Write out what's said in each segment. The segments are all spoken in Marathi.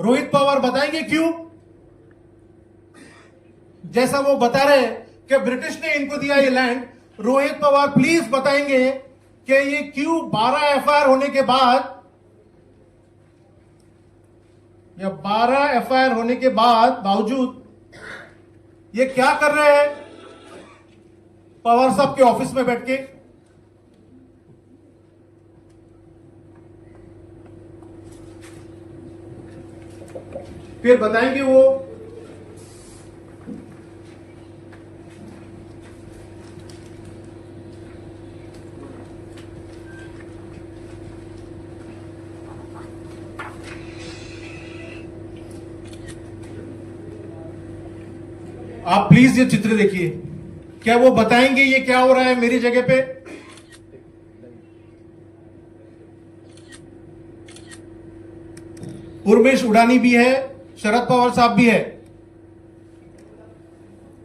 रोहित पवार बताएँगे क्यों? जैसा वो बता रहे कि ब्रिटिश ने इनको दिया ये लैंड रोहित पवार प्लीज़ बताएँगे कि ये क्यों 12 एफआईआर होने के बाद, या 12 एफआईआर होने के बाद बावजूद, ये क्या कर रहे हैं? पवार साहब के ऑफ़िस में बैठ के। फिर बताएँगे वो। आप प्लीज़ ये चित्र देखिए। क्या वो बताएँगे ये क्या हो रहा है मेरी जगह पे? उर्मेश उड़ानी भी है। शरद पवार साहब भी है।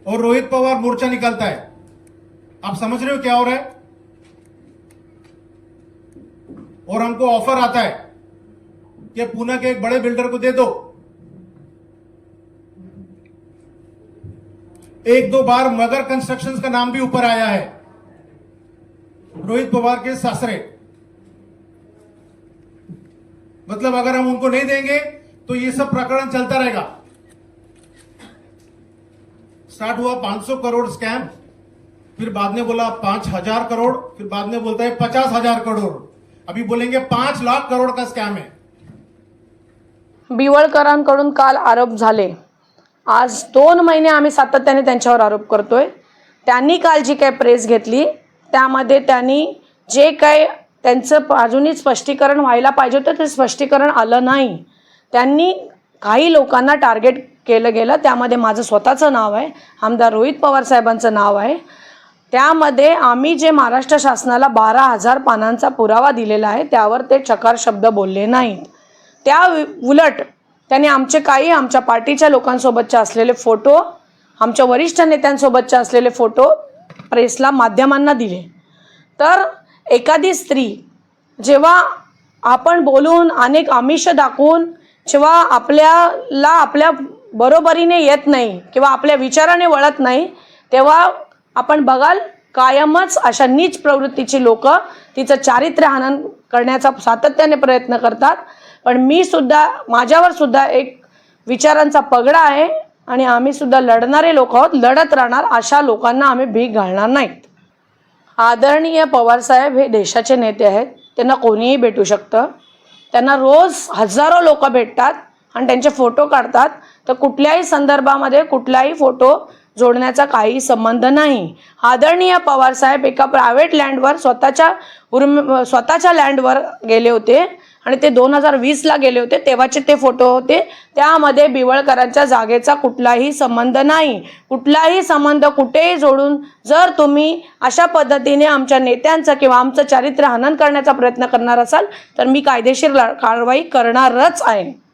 और रोहित पवार मोर्चा निकालता है। आप समझ रहे हो क्या हो रहा है? और हमको ऑफ़र आता है कि पूना के एक बड़े बिल्डर को दे दो। एक दो बार मगर कंस्ट्रक्शंस का नाम भी ऊपर आया है। रोहित पवार के सासरे। मतलब अगर हम उनको नहीं देंगे तो ये सब प्रकरण चलता रहेगा। स्टार्ट हुआ 500 करोड़ स्कैम फिर बाद में बोला पांच हजार करोड़ फिर बाद में बोलता है पचास हजार करोड़। अभी बोलेंगे पांच लाख करोड़ का स्कैम है। बिवळकरांकडून काल आरोप झाले. आज दोन महिने आम्ही सातत्याने त्यांच्यावर आरोप करतोय. त्यांनी काल जी काही प्रेस घेतली त्यामध्ये त्यांनी जे काय त्यांचं अजूनही स्पष्टीकरण व्हायला पाहिजे होतं ते स्पष्टीकरण आलं नाही. त्यांनी काही लोकांना टार्गेट केलं गेलं. त्यामध्ये माझं स्वतःचं नाव आहे. आमदार रोहित पवार साहेबांचं नाव आहे. त्यामध्ये आम्ही जे महाराष्ट्र शासनाला बारा हजार पानांचा पुरावा दिलेला आहे त्यावर ते चकार शब्द बोलले नाहीत. त्या उलट त्यांनी आमचे काही आमच्या पार्टीच्या लोकांसोबतचे असलेले फोटो आमच्या वरिष्ठ नेत्यांसोबतचे असलेले फोटो प्रेसला माध्यमांना दिले. तर एखादी स्त्री जेव्हा आपण बोलून अनेक आमिष दाखवून जेव्हा आपल्याला आपल्या बरोबरीने येत नाही किंवा आपल्या विचाराने वळत नाही तेव्हा आपण बघाल कायमच अशा नीच प्रवृत्तीची लोक तिचं चारित्र्य हनन करण्याचा सातत्याने प्रयत्न करतात. पण मी सुद्धा माझ्यावर सुद्धा एक विचारांचा पगडा आहे आणि आम्ही सुद्धा लढणारे लोक आहोत लढत राहणार अशा लोकांना आम्ही भीक घालणार नाहीत. आदरणीय पवारसाहेब हे देशाचे नेते आहेत त्यांना कोणीही भेटू शकतं. त्यांना रोज हजारो लोक भेटतात आणि त्यांचे फोटो काढतात. तर कुठल्याही संदर्भामध्ये कुठलाही फोटो जोडण्याचा काही संबंध नाही. आदरणीय पवारसाहेब एका प्रायव्हेट लँडवर स्वतःच्या उर्म स्वतःच्या लँडवर गेले होते. आणि ते दोन हजार वीसला गेले होते तेव्हाचे ते फोटो होते. त्यामध्ये बिवळकरांच्या जागेचा कुठलाही संबंध नाही. कुठलाही संबंध कुठेही जोडून जर तुम्ही अशा पद्धतीने आमच्या नेत्यांचं किंवा आमचं चारित्र्य हनन करण्याचा प्रयत्न करणार असाल तर मी कायदेशीर ला- कारवाई करणारच आहे.